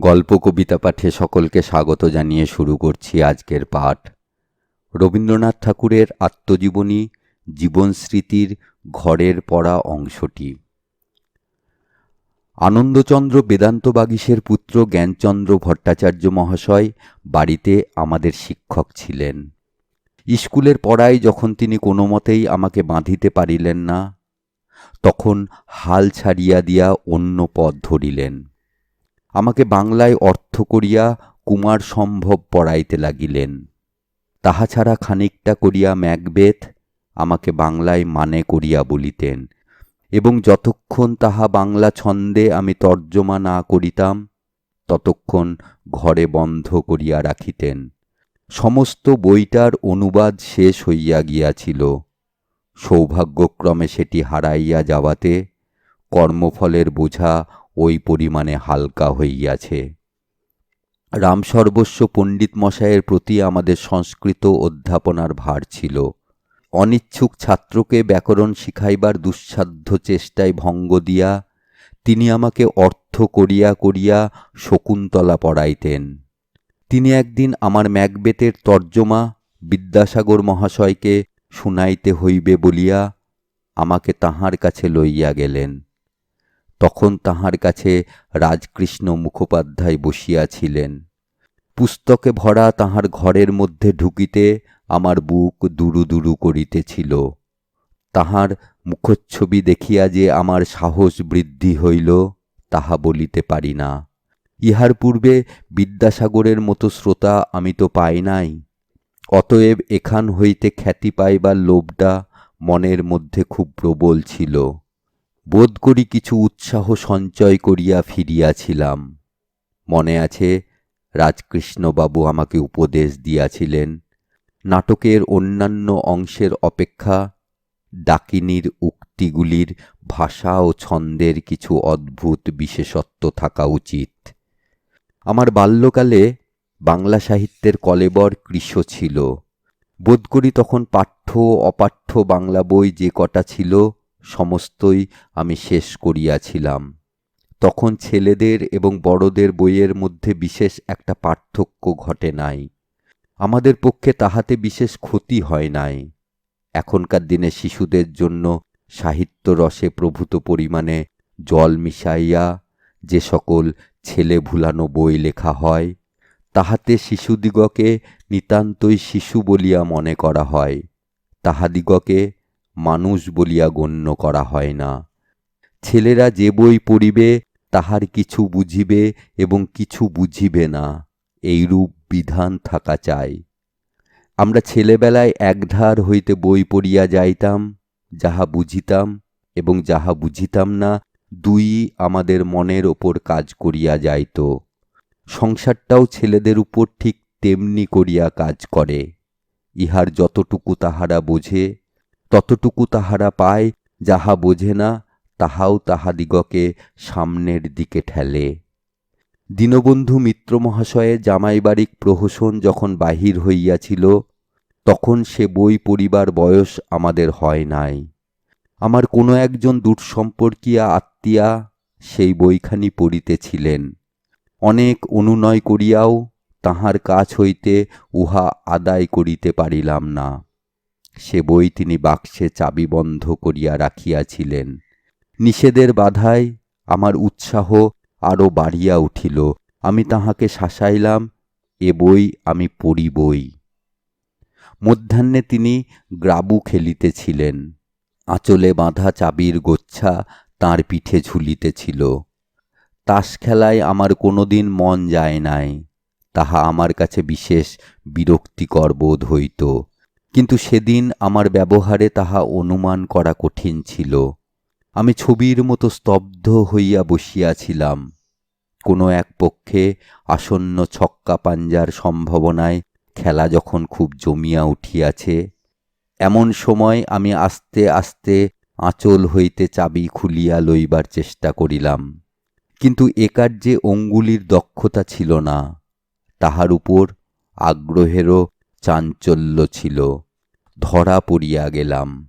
গল্প কবিতা পাঠে সকলকে স্বাগত জানিয়ে শুরু করছি আজকের পাঠ। রবীন্দ্রনাথ ঠাকুরের আত্মজীবনী জীবন স্মৃতির ঘরের পড়া অংশটি। আনন্দচন্দ্র বেদান্ত বাগীশের পুত্র জ্ঞানচন্দ্র ভট্টাচার্য মহাশয় বাড়িতে আমাদের শিক্ষক ছিলেন। স্কুলের পড়ায় যখন তিনি কোনো মতেই আমাকে বাঁধিতে পারিলেন না, তখন হাল ছাড়িয়া দিয়া অন্য পথ ধরিলেন। আমাকে বাংলায় অর্থ করিয়া কুমার সম্ভব পড়াইতে লাগিলেন। তাহা ছাড়া খানিকটা করিয়া ম্যাকবেথ আমাকে বাংলায় মানে করিয়া বলিতেন এবং যতক্ষণ তাহা বাংলা ছন্দে আমি তর্জমা না করিতাম, ততক্ষণ ঘরে বন্ধ করিয়া রাখিতেন। সমস্ত বইটার অনুবাদ শেষ হইয়া গিয়াছিল। সৌভাগ্যক্রমে সেটি হারাইয়া যাওয়াতে কর্মফলের বোঝা ওই পরিমাণে হালকা হইয়াছে। রামসর্বস্ব পণ্ডিত মশায়ের প্রতি আমাদের সংস্কৃত অধ্যাপনার ভার ছিল। অনিচ্ছুক ছাত্রকে ব্যাকরণ শিখাইবার দুঃসাধ্য চেষ্টায় ভঙ্গ দিয়া তিনি আমাকে অর্থ করিয়া করিয়া শকুন্তলা পড়াইতেন। তিনি একদিন আমার ম্যাকবেতের তর্জমা বিদ্যাসাগর মহাশয়কে শুনাইতে হইবে বলিয়া আমাকে তাহার কাছে লইয়া গেলেন। তখন তাহার কাছে রাজকৃষ্ণ মুখোপাধ্যায় বসিয়াছিলেন পুস্তকে ভরা তাহার ঘরের মধ্যে ঢুকিতে আমার বুক দুরু দুরু করিতেছিল। তাহার মুখচ্ছবি দেখিয়া যে আমার সাহস বৃদ্ধি হইল, তাহা বলিতে পারি না। ইহার পূর্বে বিদ্যাসাগরের মতো শ্রোতা আমি তো পাই নাই। অতএব এখান হইতে খ্যাতি পাইবার লোভটা মনের মধ্যে খুব প্রবল ছিল। বোধ করি কিছু উৎসাহ সঞ্চয় করিয়া ফিরিয়াছিলাম। মনে আছে, রাজকৃষ্ণবাবু আমাকে উপদেশ দিয়াছিলেন। নাটকের অন্যান্য অংশের অপেক্ষা, ডাকিনীর উক্তিগুলির ভাষা ও ছন্দের কিছু অদ্ভুত বিশেষত্ব থাকা উচিত। আমার বাল্যকালে বাংলা সাহিত্যের কলেবর কৃষ ছিল। বোধ করি তখন পাঠ্য অপাঠ্য বাংলা বই যে কটা ছিল সমস্তই আমি শেষ করিয়াছিলাম। তখন ছেলেদের এবং বড়দের বইয়ের মধ্যে বিশেষ একটা পার্থক্য ঘটে নাই। আমাদের পক্ষে তাহাতে বিশেষ ক্ষতি হয় নাই। এখনকার দিনে শিশুদের জন্য সাহিত্য রসে প্রভূত পরিমাণে জল মিশাইয়া যে সকল ছেলে ভুলানো বই লেখা হয়, তাহাতে শিশুদিগকে নিতান্তই শিশু বলিয়া মনে করা হয়। তাহাদিগকে মানুষ বলিয়া গণ্য করা হয় না। ছেলেরা যে বই পড়িবে, তাহার কিছু বুঝিবে এবং কিছু বুঝিবে না। এইরূপ বিধান থাকা চাই। আমরা ছেলেবেলায় একধার হইতে বই পড়িয়া যাইতাম, যাহা বুঝিতাম এবং যাহা বুঝিতাম না, দুই আমাদের মনের ওপর কাজ করিয়া যাইত। সংসারটাও ছেলেদের উপর ঠিক তেমনি করিয়া কাজ করে। ইহার যতটুকু তাহারা বোঝে ততটুকু তাহারা পায়, যাহা বোঝে না, তাহাও তাহাদিগকে সামনের দিকে ঠেলে। দীনবন্ধু মিত্র মহাশয়ের জামাইবাড়িক প্রহসন যখন বাহির হইয়াছিল, তখন সে বই পড়িবার বয়স আমাদের হয় নাই। আমার কোনো একজন দূরসম্পর্কীয়া আত্মীয়া সেই বইখানি পড়িতেছিলেন। অনেক অনুনয় করিয়াও তাহার কাছ হইতে উহা আদায় করিতে পারিলাম না। সে বই তিনি বাক্সে চাবি বন্ধ করিয়া রাখিয়াছিলেন। নিষেধের বাধায় আমার উৎসাহ আরও বাড়িয়া উঠিল। আমি তাহাকে শাসাইলাম, এ বই আমি পড়িবই। মধ্যাহ্নে তিনি গ্রাবু খেলিতেছিলেন। আঁচলে বাঁধা চাবির গোচ্ছা তাঁর পিঠে ঝুলিতেছিল। তাস খেলায় আমার কোনোদিন মন যায় নাই। তাহা আমার কাছে বিশেষ বিরক্তিকর বোধ হইত। কিন্তু সেদিন আমার ব্যবহারে তাহা অনুমান করা কঠিন ছিল। আমি ছবির মতো স্তব্ধ হইয়া বসিয়াছিলাম। কোনো এক পক্ষে আসন্ন ছক্কা পাঞ্জার সম্ভাবনায় খেলা যখন খুব জমিয়া উঠিয়াছে, এমন সময় আমি আস্তে আস্তে আঁচল হইতে চাবি খুলিয়া লইবার চেষ্টা করিলাম। কিন্তু এ কার্যে অঙ্গুলির দক্ষতা ছিল না, তাহার উপর আগ্রহেরও চাঞ্চল্য ছিল। ধরা পড়িয়া গেলাম।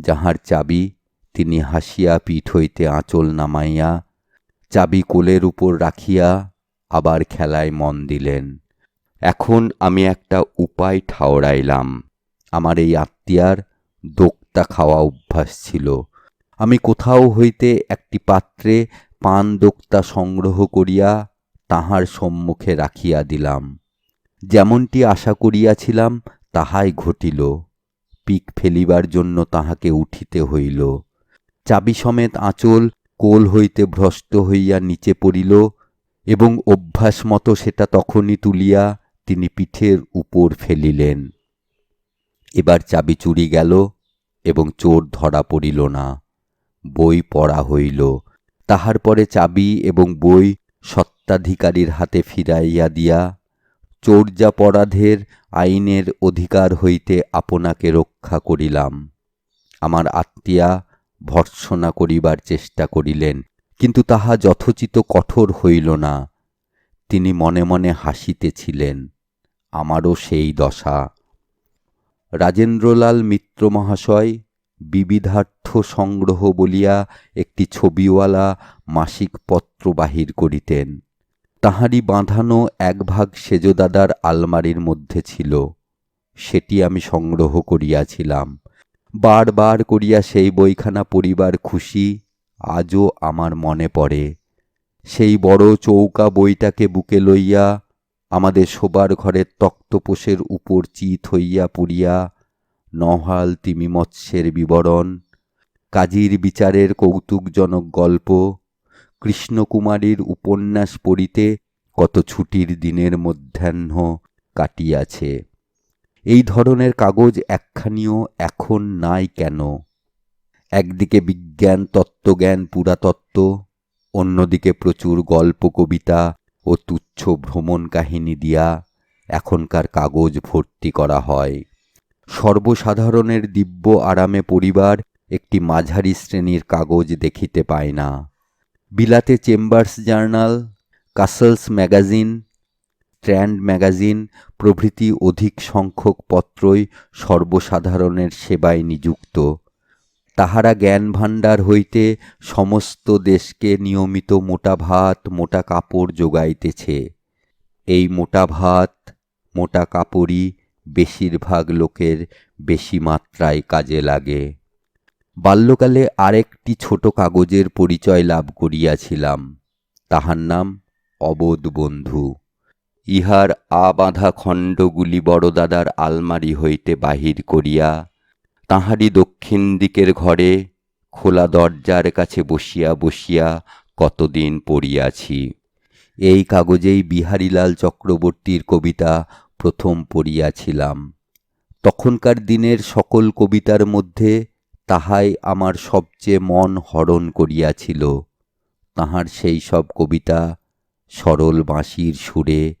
যাহার চাবি তিনি হাসিয়া পিঠ হইতে আঁচল নামাইয়া, চাবি কোলের উপর রাখিয়া আবার খেলায় মন দিলেন। এখন আমি একটা উপায় ঠাওরাইলাম। আমার এই আত্মীয়ার দোক্তা খাওয়া অভ্যাস ছিল। আমি কোথাও হইতে একটি পাত্রে পান দোক্তা সংগ্রহ করিয়া তাহার সম্মুখে রাখিয়া দিলাম। যেমনটি আশা করিয়াছিলাম, তাহাই ঘটিল। পিক ফেলিবার জন্য তাহাকে উঠিতে হইল। চাবি সমেত আঁচল, কোল হইতে ভ্রষ্ট হইয়া নিচে পড়িল এবং অভ্যাস মতো সেটা তখনই তুলিয়া তিনি পিঠের উপর ফেলিলেন। এবার চাবি চুরি গেল এবং চোর ধরা পড়িল না। বই পড়া হইল। তাহার পরে চাবি এবং বই সত্ত্বাধিকারীর হাতে ফিরাইয়া দিয়া চৌর্যাপরাধের আইনের অধিকার হইতে আপনাকে রক্ষা করিলাম। আমার আত্মীয়া ভর্ৎসনা করিবার চেষ্টা করিলেন, কিন্তু তাহা যথোচিত কঠোর হইল না। তিনি মনে মনে হাসিতেছিলেন, আমারও সেই দশা। রাজেন্দ্রলাল মিত্র মহাশয় বিবিধার্থ সংগ্রহ বলিয়া একটি ছবিওয়ালা মাসিক পত্র বাহির করিতেন। তাহারই বাঁধানো এক ভাগ সেজদাদার আলমারির মধ্যে ছিল, সেটি আমি সংগ্রহ করিয়াছিলাম। বারবার করিয়া সেই বইখানা পড়িবার খুশি, আজও আমার মনে পড়ে। সেই বড় চৌকা বইটাকে বুকে লইয়া, আমাদের শোবার ঘরের তক্তপোষের উপর চিত হইয়া পড়িয়া, নহাল তিমি মৎস্যের বিবরণ, কাজীর বিচারের কৌতুকজনক গল্প কৃষ্ণকুমারীর উপন্যাস পড়িতে কত ছুটির দিনের মধ্যাহ্ন কাটিয়াছে। এই ধরনের কাগজ একখানিও এখন নাই কেন? একদিকে বিজ্ঞান তত্ত্বজ্ঞান পুরাতত্ত্ব, অন্যদিকে প্রচুর গল্প কবিতা ও তুচ্ছ ভ্রমণ কাহিনী দিয়া এখনকার কাগজ ভর্তি করা হয়। সর্বসাধারণের দিব্য আরামে পরিবার একটি মাঝারি শ্রেণির কাগজ দেখিতে পায় না। বিলাতে Chambers journal, Cassell's magazine, Strand magazine প্রভৃতি অধিক সংখ্যক পত্রই সর্বসাধারণের সেবায় নিযুক্ত। তাহারা জ্ঞান ভাণ্ডার হইতে সমস্ত দেশকে নিয়মিত মোটা ভাত, মোটা কাপড় যোগাইতেছে এই মোটা ভাত, মোটা কাপড়ই বেশিরভাগ লোকের বেশি মাত্রায় কাজে লাগে। বাল্যকালে আরেকটি ছোট কাগজের পরিচয় লাভ করিয়াছিলাম। তাহার নাম অবোধ বন্ধু। ইহার আবাঁধা খণ্ডগুলি বড়দাদার আলমারি হইতে বাহির করিয়া তাহারই দক্ষিণ দিকের ঘরে খোলা দরজার কাছে বসিয়া বসিয়া কতদিন পড়িয়াছি। এই কাগজেই বিহারীলাল চক্রবর্তীর কবিতা প্রথম পড়িয়াছিলাম। তখনকার দিনের সকল কবিতার মধ্যে তাহাই আমার সবচেয়ে মন হরণ করিয়াছিল। তাহার সেই সব কবিতা সরল বাঁশির সুরে,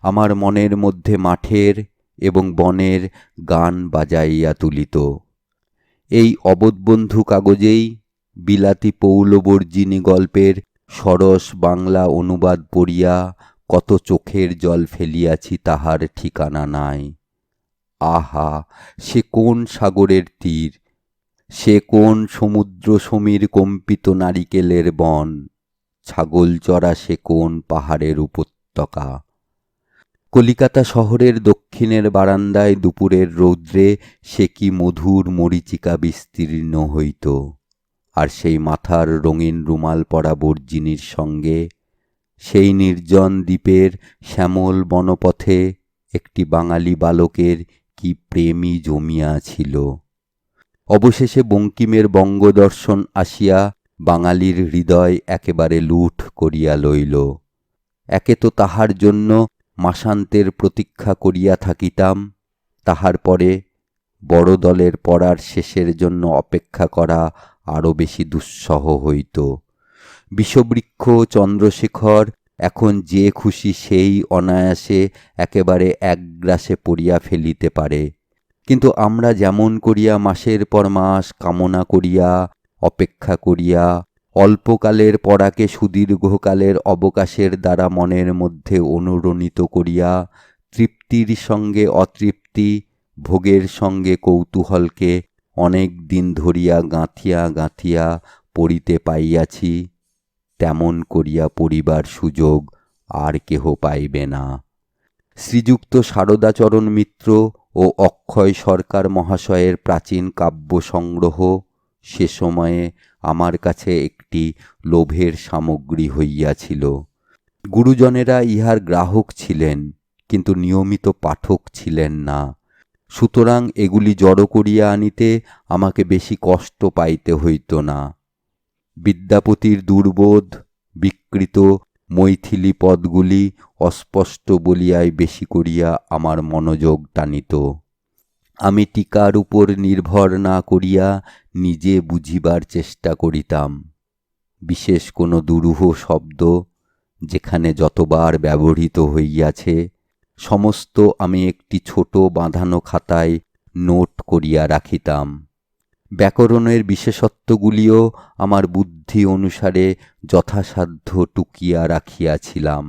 আমার মনের মধ্যে মাঠের এবং বনের গান বাজাইয়া তুলিত। এই অবোধবন্ধু কাগজেই বিলাতি পৌলবর্জিনী গল্পের সরস বাংলা অনুবাদ পড়িয়া কত চোখের জল ফেলিয়াছি তাহার ঠিকানা নাই। আহা, সে কোন সাগরের তীর? সে কোন সমুদ্র সমীর কম্পিত নারিকেলের বন? ছাগল চড়া সে কোন পাহাড়ের উপত্যকা? কলিকাতা শহরের দক্ষিণের বারান্দায় দুপুরের রৌদ্রে সে কি মধুর মরিচিকা বিস্তীর্ণ হইত? আর সেই মাথার রঙিন রুমাল পরা বর্জিনীর সঙ্গে? সেই নির্জন দ্বীপের শ্যামল বনপথে একটি বাঙালি বালকের কি প্রেমী জমিয়া জমিয়াছিল অবশেষে বঙ্কিমের বঙ্গদর্শন আসিয়া বাঙালির হৃদয় একেবারে লুঠ করিয়া লইল। একে তো তাহার জন্য মাসান্তের প্রতীক্ষা করিয়া থাকিতাম, তাহার পরে বড় দলের পড়ার শেষের জন্য অপেক্ষা করা আরও বেশি দুঃসহ হইত। বিষবৃক্ষ চন্দ্রশেখর এখন যে খুশি সেই অনায়াসে একেবারে একগ্রাসে পড়িয়া ফেলিতে পারে। কিন্তু আমরা যেমন করিয়া মাসের পর মাস কামনা করিয়া, অপেক্ষা করিয়া, অল্পকালের পড়াকে সুদীর্ঘকালের অবকাশের দ্বারা মনের মধ্যে অনুরণিত করিয়া, তৃপ্তির সঙ্গে অতৃপ্তি, ভোগের সঙ্গে কৌতূহলকে অনেক দিন ধরিয়া গাঁথিয়া গাঁথিয়া পড়িতে পাইয়াছি, তেমন করিয়া পড়িবার সুযোগ আর কেহ পাইবে না। শ্রীযুক্ত শারদাচরণ মিত্র ও অক্ষয় সরকার মহাশয়ের প্রাচীন কাব্য সংগ্রহ সে সময়ে আমার কাছে একটি লোভের সামগ্রী হইয়াছিল। গুরুজনেরা ইহার গ্রাহক ছিলেন, কিন্তু নিয়মিত পাঠক ছিলেন না। সুতরাং এগুলি জড়ো করিয়া আনিতে আমাকে বেশি কষ্ট পাইতে হইত না। বিদ্যাপতির দুর্বোধ, বিকৃত মৈথিলি পদগুলি অস্পষ্ট বলিয়াই বেশি করিয়া আমার মনোযোগ টানিত। আমি টিকার উপর নির্ভর না করিয়া নিজে বুঝিবার চেষ্টা করিতাম। বিশেষ কোনো দুরূহ শব্দ যেখানে যতবার ব্যবহৃত হইয়াছে, সমস্ত আমি একটি ছোট বাঁধানো খাতায় নোট করিয়া রাখিতাম। ব্যাকরণের বিশেষত্বগুলিও আমার বুদ্ধি অনুসারে যথাসাধ্য টুকিয়া রাখিয়াছিলাম।